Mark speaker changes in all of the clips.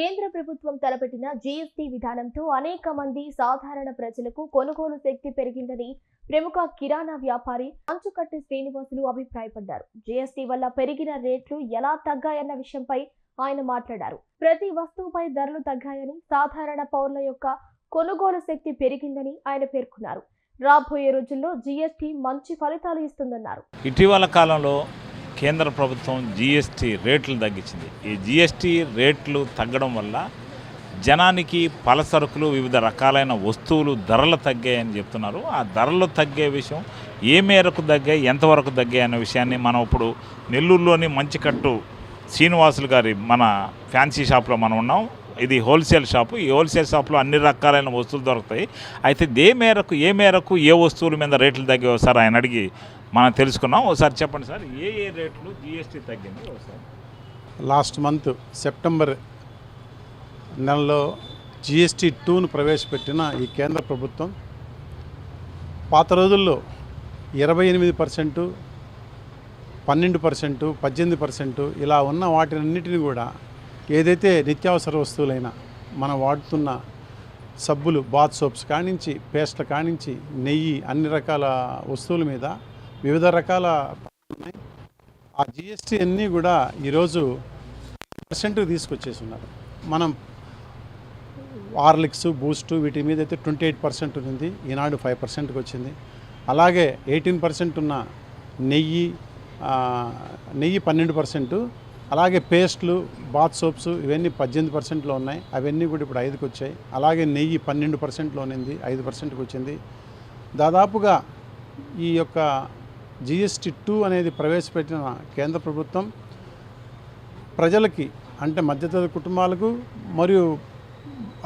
Speaker 1: కేంద్ర ప్రభుత్వం తలపెట్టిన జీఎస్టీ విధానంతో అనేక మంది సాధారణ ప్రజలకు కొనుగోలు శక్తి పెరిగిందని ప్రముఖ కిరాణా వ్యాపారి అంచుకట్టి శ్రీనివాసులు అభిప్రాయపడ్డారు. జీఎస్టీ వల్ల పెరిగిన రేట్లు ఎలా తగ్గాయన్న విషయంపై ఆయన మాట్లాడారు. ప్రతి వస్తువుపై ధరలు తగ్గాయని సాధారణ పౌరుల యొక్క కొనుగోలు శక్తి పెరిగిందని ఆయన పేర్కొన్నారు. రాబోయే రోజుల్లో జీఎస్టీ మంచి ఫలితాలు ఇస్తుందన్నారు.
Speaker 2: ఇటీవల కాలంలో కేంద్ర ప్రభుత్వం జీఎస్టీ రేట్లు తగ్గించింది. ఈ జీఎస్టీ రేట్లు తగ్గడం వల్ల జనానికి పలసరుకులు వివిధ రకాలైన వస్తువులు ధరలు తగ్గాయని చెప్తున్నారు. ఆ ధరలు తగ్గే విషయం ఏ మేరకు తగ్గాయి ఎంతవరకు తగ్గాయి అనే విషయాన్ని మనం ఇప్పుడు నెల్లూరులోని మంచికట్టు శ్రీనివాసులు గారి మన ఫ్యాన్సీ షాప్లో మనం ఉన్నాం. ఇది హోల్సేల్ షాపు. ఈ హోల్సేల్ షాప్లో అన్ని రకాలైన వస్తువులు దొరుకుతాయి. అయితే ఏ మేరకు ఏ మేరకు ఏ వస్తువుల మీద రేట్లు తగ్గాయో సార్ ఆయన అడిగి మనం తెలుసుకున్నాం. ఒకసారి చెప్పండి సార్ ఏ ఏ రేట్లు జిఎస్టీ తగ్గింది? ఒకసారి.
Speaker 3: లాస్ట్ మంత్ సెప్టెంబర్ నెలలో జిఎస్టీ టూను ప్రవేశపెట్టిన ఈ కేంద్ర ప్రభుత్వం పాత రోజుల్లో ఇరవై ఎనిమిది పర్సెంటు పన్నెండు పర్సెంటు పద్దెనిమిది పర్సెంటు ఇలా ఉన్న వాటినన్నిటిని కూడా ఏదైతే నిత్యావసర వస్తువులైనా మనం వాడుతున్న సబ్బులు బాత్ సోప్స్ కానించి పేస్ట్ల కానించి నెయ్యి అన్ని రకాల వస్తువుల మీద వివిధ రకాల ఉన్నాయి. ఆ జిఎస్టీ అన్నీ కూడా ఈరోజు పర్సెంట్కి తీసుకొచ్చేసి ఉన్నారు మనం ఆర్లిక్స్ బూస్ట్ వీటి మీద అయితే ట్వంటీ ఎయిట్ పర్సెంట్ ఉంది. ఈనాడు ఫైవ్ పర్సెంట్కి వచ్చింది. అలాగే ఎయిటీన్ పర్సెంట్ ఉన్న నెయ్యి నెయ్యి పన్నెండు పర్సెంటు అలాగే పేస్ట్లు బాత్ సోప్స్ ఇవన్నీ పద్దెనిమిది పర్సెంట్లో ఉన్నాయి. అవన్నీ కూడా ఇప్పుడు ఐదుకి వచ్చాయి. అలాగే నెయ్యి పన్నెండు పర్సెంట్లో ఉంది ఐదు పర్సెంట్కి వచ్చింది. దాదాపుగా ఈ యొక్క జిఎస్టీ టూ అనేది ప్రవేశపెట్టిన కేంద్ర ప్రభుత్వం ప్రజలకి అంటే మధ్యతరగతి కుటుంబాలకు మరియు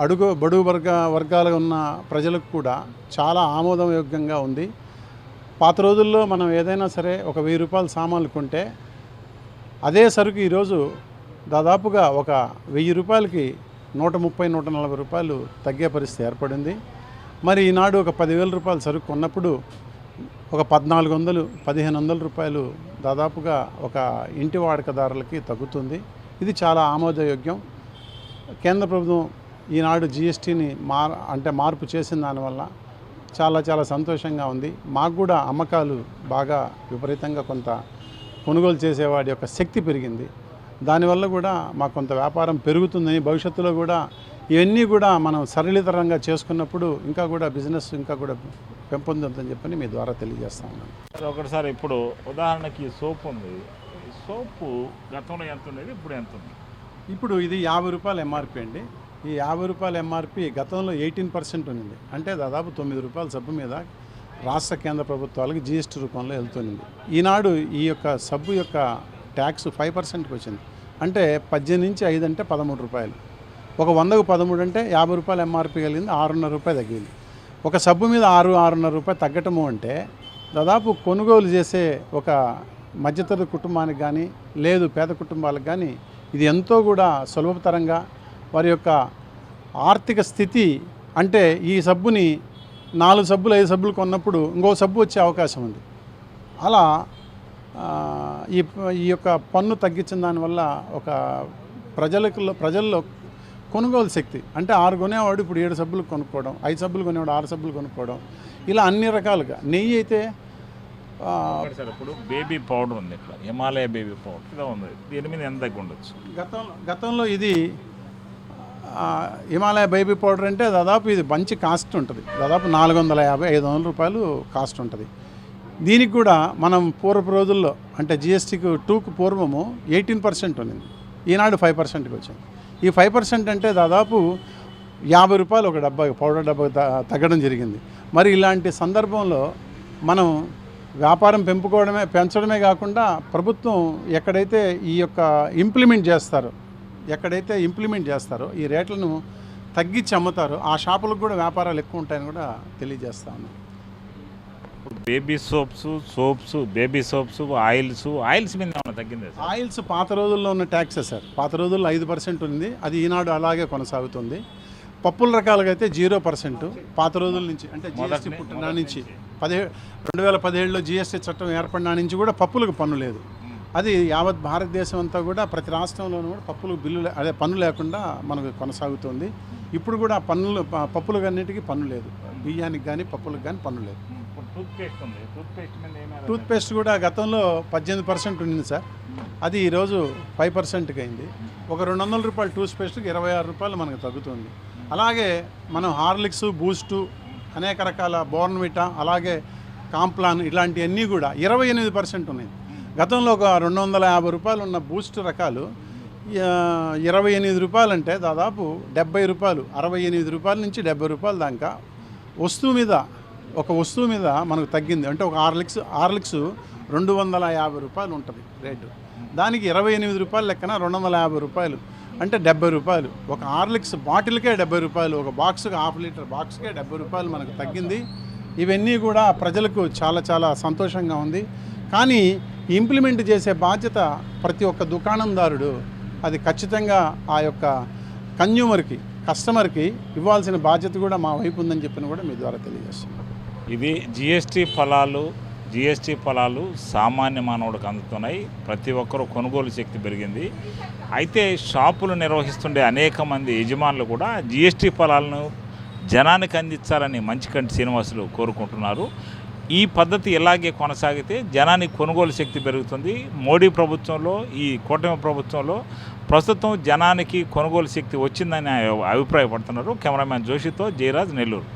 Speaker 3: అడుగు బడుగు వర్గ వర్గాలు ఉన్న ప్రజలకు కూడా చాలా ఆమోదయోగ్యంగా ఉంది. పాత రోజుల్లో మనం ఏదైనా సరే ఒక వెయ్యి రూపాయల సామాన్లు కొంటే అదే సరుకు ఈరోజు దాదాపుగా ఒక వెయ్యి రూపాయలకి నూట ముప్పై నూట నలభై రూపాయలు తగ్గే పరిస్థితి ఏర్పడింది. మరి ఈనాడు ఒక పదివేల రూపాయల సరుకు కొన్నప్పుడు ఒక పద్నాలుగు వందలు పదిహేను వందల రూపాయలు దాదాపుగా ఒక ఇంటి వాడకదారులకి తగ్గుతుంది. ఇది చాలా ఆమోదయోగ్యం. కేంద్ర ప్రభుత్వం ఈనాడు జిఎస్టీని మార్ అంటే మార్పు చేసిన దానివల్ల చాలా చాలా సంతోషంగా ఉంది. మాకు కూడా అమ్మకాలు బాగా విపరీతంగా కొంత కొనుగోలు చేసేవాడి యొక్క శక్తి పెరిగింది. దానివల్ల కూడా మాకు కొంత వ్యాపారం పెరుగుతుందని భవిష్యత్తులో కూడా ఇవన్నీ కూడా మనం సరళీతరంగా చేసుకున్నప్పుడు ఇంకా కూడా బిజినెస్ ఇంకా కూడా పెంపొందుతుందని చెప్పని మీ ద్వారా తెలియజేస్తా ఉన్నాను.
Speaker 2: సార్ ఒకటిసారి ఇప్పుడు ఉదాహరణకి సోప్ ఉంది. సోపు గతంలో ఎంత ఉండేది? ఇప్పుడు ఎంత ఉంది?
Speaker 3: ఇప్పుడు ఇది యాభై రూపాయల ఎంఆర్పి అండి. ఈ యాభై రూపాయల ఎంఆర్పి గతంలో ఎయిటీన్ పర్సెంట్ ఉంది అంటే దాదాపు తొమ్మిది రూపాయల సబ్బు మీద రాష్ట్ర కేంద్ర ప్రభుత్వాలకు జీఎస్టీ రూపంలో వెళ్తుంది. ఈనాడు ఈ యొక్క సబ్బు యొక్క ట్యాక్స్ ఫైవ్ పర్సెంట్కి వచ్చింది. అంటే పద్దెనిమిది నుంచి ఐదు అంటే పదమూడు రూపాయలు. ఒక వందకు పదమూడు అంటే యాభై రూపాయల ఎంఆర్పి కలిగింది. ఆరున్నర రూపాయలు తగ్గింది. ఒక సబ్బు మీద ఆరు ఆరున్నర రూపాయలు తగ్గటము అంటే దాదాపు కొనుగోలు చేసే ఒక మధ్యతరగతి కుటుంబానికి కానీ లేదు పేద కుటుంబాలకు కానీ ఇది ఎంతో కూడా సులభతరంగా వారి యొక్క ఆర్థిక స్థితి అంటే ఈ సబ్బుని నాలుగు సబ్బులు ఐదు సబ్బులు కొన్నప్పుడు ఇంకో సబ్బు వచ్చే అవకాశం ఉంది. అలా ఈ ఈ యొక్క పన్ను తగ్గించిన దానివల్ల ఒక ప్రజలకు ప్రజల్లో కొనుగోలు శక్తి. అంటే ఆరు కొనేవాడు ఇప్పుడు ఏడు సబ్బులు కొనుక్కోవడం ఐదు సబ్బులు కొనేవాడు ఆరు సబ్బులు కొనుక్కోవడం. ఇలా అన్ని రకాలుగా. నెయ్యి అయితే
Speaker 2: సార్ ఇప్పుడు బేబీ పౌడర్ ఉంది ఇక్కడ హిమాలయ బేబీ పౌడర్. ఇదో ఉంది. దీని మీద ఎంత తగ్గి ఉండొచ్చు?
Speaker 3: గతంలో గతంలో ఇది హిమాలయ బేబీ పౌడర్ అంటే దాదాపు ఇది మంచి కాస్ట్ ఉంటుంది. దాదాపు నాలుగు వందల యాభై ఐదు వందల రూపాయలు కాస్ట్ ఉంటుంది. దీనికి కూడా మనం పూర్వపు రోజుల్లో అంటే జిఎస్టీకి టూకు పూర్వము ఎయిటీన్ పర్సెంట్ ఉన్నింది. ఈనాడు ఫైవ్ పర్సెంట్కి వచ్చింది. ఈ ఫైవ్ పర్సెంట్ అంటే దాదాపు యాభై రూపాయలు ఒక డబ్బా పౌడర్ డబ్బా తగ్గడం జరిగింది. మరి ఇలాంటి సందర్భంలో మనం వ్యాపారం పెంపుకోవడమే పెంచడమే కాకుండా ప్రభుత్వం ఎక్కడైతే ఈ యొక్క ఇంప్లిమెంట్ చేస్తారో ఎక్కడైతే ఇంప్లిమెంట్ చేస్తారో ఈ రేట్లను తగ్గించి అమ్ముతారో ఆ షాపులకు కూడా వ్యాపారాలు ఎక్కువ ఉంటాయని కూడా తెలియజేస్తాను
Speaker 2: baby soaps soaps baby soaps oils oils మీద తగ్గింది
Speaker 3: ఆయిల్స్ పాత రోజుల్లో ఉన్న ట్యాక్సెస్ సార్. పాత రోజుల్లో ఐదు పర్సెంట్ ఉంది. అది ఈనాడు అలాగే కొనసాగుతుంది. పప్పుల రకాలుగా అయితే జీరో పర్సెంట్. పాత రోజుల నుంచి అంటే జిఎస్టీ పుట్టిన నుంచి. పదిహే రెండు వేల పదిహేడులో జిఎస్టీ చట్టం ఏర్పడిన నుంచి కూడా పప్పులకు పన్ను లేదు. అది యావత్ భారతదేశం అంతా కూడా ప్రతి రాష్ట్రంలోనూ కూడా పప్పులు బిల్లు అదే పన్ను లేకుండా మనకు కొనసాగుతుంది. ఇప్పుడు కూడా పన్నులు పప్పులకు అన్నిటికీ పన్ను లేదు. బియ్యానికి కానీ పప్పులకు కానీ పన్ను లేదు. టూత్ పేస్ట్ కూడా గతంలో పద్దెనిమిది పర్సెంట్ ఉండింది సార్. అది ఈరోజు ఫైవ్ పర్సెంట్కి అయింది. ఒక రెండు వందల రూపాయల టూత్ పేస్ట్కి ఇరవై ఆరు రూపాయలు మనకు తగ్గుతుంది. అలాగే మనం హార్లిక్స్ బూస్టు అనేక రకాల బోర్న్విటా అలాగే కాంప్లాన్ ఇలాంటివన్నీ కూడా ఇరవై ఎనిమిది పర్సెంట్ ఉన్నాయి. గతంలో ఒక రెండు వందల యాభై రూపాయలు ఉన్న బూస్ట్ రకాలు ఇరవై ఎనిమిది రూపాయలు అంటే దాదాపు డెబ్బై రూపాయలు అరవై ఎనిమిది రూపాయల నుంచి డెబ్బై రూపాయల దాకా వస్తువు మీద ఒక వస్తువు మీద మనకు తగ్గింది. అంటే ఒక హార్లిక్స్ హార్లిక్స్ రెండు వందల యాభై రూపాయలు ఉంటుంది రేటు. దానికి ఇరవై ఎనిమిది రూపాయలు లెక్కన రెండు వందల యాభై రూపాయలు. అంటే డెబ్బై రూపాయలు. ఒక హార్లిక్స్ బాటిల్కే డెబ్బై రూపాయలు. ఒక బాక్స్కి హాఫ్ లీటర్ బాక్స్కే డెబ్బై రూపాయలు మనకు తగ్గింది. ఇవన్నీ కూడా ప్రజలకు చాలా చాలా సంతోషంగా ఉంది. కానీ ఇంప్లిమెంట్ చేసే బాధ్యత ప్రతి ఒక్క దుకాణందారుడు అది ఖచ్చితంగా ఆ యొక్క కన్జ్యూమర్కి కస్టమర్కి ఇవ్వాల్సిన బాధ్యత కూడా మా వైపు ఉందని చెప్పిన కూడా మీ ద్వారా తెలియజేస్తున్నాం
Speaker 2: ఇది జిఎస్టీ ఫలాలు జిఎస్టీ ఫలాలు సామాన్య మానవుడికి అందుతున్నాయి. ప్రతి ఒక్కరూ కొనుగోలు శక్తి పెరిగింది. అయితే షాపులు నిర్వహిస్తుండే అనేక మంది యజమానులు కూడా జిఎస్టీ ఫలాలను జనానికి అందించాలని మంచికంటి శ్రీనివాసులు కోరుకుంటున్నారు. ఈ పద్ధతి ఇలాగే కొనసాగితే జనానికి కొనుగోలు శక్తి పెరుగుతుంది. మోడీ ప్రభుత్వంలో ఈ కూటమి ప్రభుత్వంలో ప్రస్తుతం జనానికి కొనుగోలు శక్తి వచ్చిందని అభిప్రాయపడుతున్నారు. కెమెరామ్యాన్ జోషితో జయరాజ్ నెల్లూరు.